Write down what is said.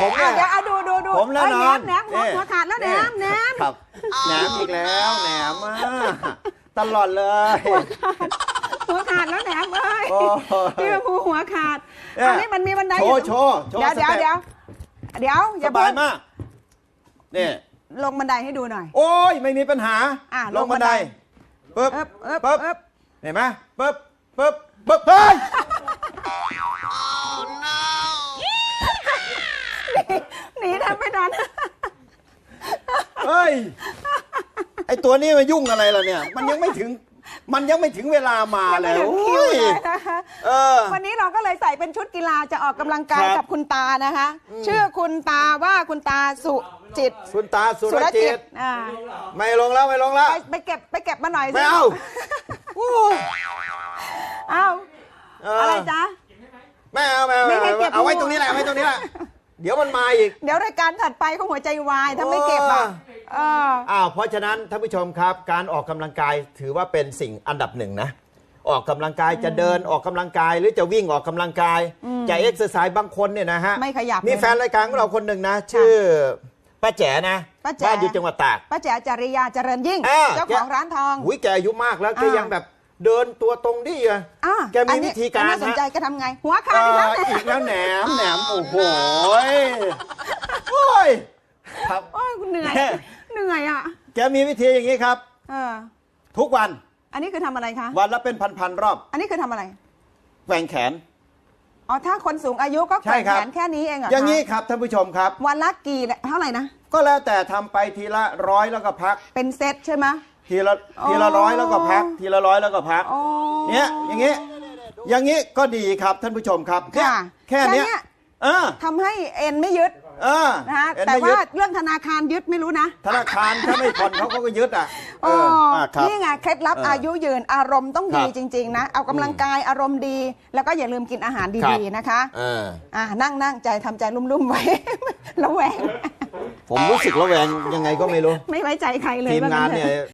ผมอะเนี่ยเดี๋ยวเอาดูดูดูผมแน่นอนเยแหนมแหนมหัวหัวขาดแล้วแหนมแหนมครับแหนมอีกแล้วแหนมอะตลอดเลย หัวขาดแล้วแหนมเอ้ยโอ้ย พี่มาพูหัวขาดเนี่ยอันนี้มันมีบันไดโชอยู่ว์โชว์โชว์เดี๋ยวเดี๋ยวสเต็ปเดี๋ยวเดี๋ยวอสย่าบายเพิ่งมากนี่ลงบันไดให้ดูหน่อย โอ้ยไม่มีปัญหาอะลงบันไดลงบันไดปึ๊บเอิบเอิบปึ๊บเอิบ เห็นไหมปึ๊บปึ๊บปึ๊บเฮ้ย หนีแทบไม่ทัน เฮ้ย ไอตัวนี้มายุ่งอะไรล่ะเนี่ย มันยังไม่ถึง มันยังไม่ถึงเวลามายังเลไม่ยถึงคิวโอ้ยเลยนะคะเออ วันนี้เราก็เลยใส่เป็นชุดกีฬาจะออกกำลังกายครับ กับคุณตานะคะ ชื่อคุณตาว่าคุณตาสุจิตคุณตาสุรจิต อ่าไม่ลงแล้วไม่ลงแล้ว ไปไปเก็บไปเก็บมาหน่อยสิไม่เอาโอ้ยเอาเอะไรจ๊ะ ไม่เอาไม่เอาไม่ให้เก็บเอาไว้ลูกตรงนี้แหละเอาไว้ตรงนี้แหละ เดี๋ยวมันมาอีก เดี๋ยวรายการถัดไปเขาหัวใจวายถ้าไม่เก็บอะเอออ้าวเพราะฉะนั้นท่านผู้ชมครับ การออกกำลังกายถือว่าเป็นสิ่งอันดับหนึ่งนะ ออกกำลังกายจะเดินออกกำลังกาย หรือจะวิ่งออกกำลังกาย จะเอ็กซ์ไซส์บางคนเนี่ยนะฮะไม่ขยับมีเลยนะแฟนรายการของเราคนหนึ่งนะ ชื่อป้าแจ๋นะป้าแจ๋บ้านอยู่จังหวัดตากป้าแจ๋จริยาเจริญยิ่งอ่าเจ้าของร้านทองหุยแกอายุมากแล้วแกอ่ายัยังแบบ เดินตัวตรงดีอะอะแกมีวิธีการอันนี้น่าสนใจฮะก็ทำไง หัวขาเอ่ดอีกแล้วอนะอีกแล้วแหนมแหนมโอ้โหยโอ้ยครับโอ้ยคุณเหนื่อยแม่เหนื่อยอะแกมีวิธีอย่างนี้ครับ เออ ทุกวัน อันนี้คือทำอะไรคะ วันละเป็นพันๆรอบอันนี้คือทำอะไร แกว่งแขน อ๋อ ถ้าคนสูงอายุก็แขใช่วนครับ แขนแค่นี้เองเหรอออย่างนี้ครับท่านผู้ชมครับ วันละกี่เท่าไหร่นะ ก็แล้วแต่ทำไปทีละร้อยแล้วก็พัก เป็นเซตใช่ไหม ทีละอ๋อทีละร้อยแล้วก็พัก ทีละร้อยแล้วก็พัก อ๋อเนี่ยอย่างนี้อย่างนี้ก็ดีครับท่านผู้ชมครับเนี่ยค่ะแค่เนี้ยแค่เนี้ยเออทำให้เอ็นไม่ยึดเออนะฮะเอ็นแต่ไม่ยึว่าด เรื่องธนาคารยึดไม่รู้นะ ธนาคารถ้าไม่ผ่อนเขาก็ยึดอะเออ๋อออะครับ นี่ไงเคล็ดลับเออออายุยืนอารมณ์ต้องดีครับจริง ๆ นะ เอากำลังกายอารมณ์ดี แล้วก็อย่าลืมกินอาหารครับดีๆนะคะเออ อ่านั่งนั่งใจทำใจลุ่มๆไว้ ระแวงผมรู้สึกระแวงยังไงก็ไม่รู้ ไม่ไว้ใจใครเลยทีมงานว่ถอะ เนี่ย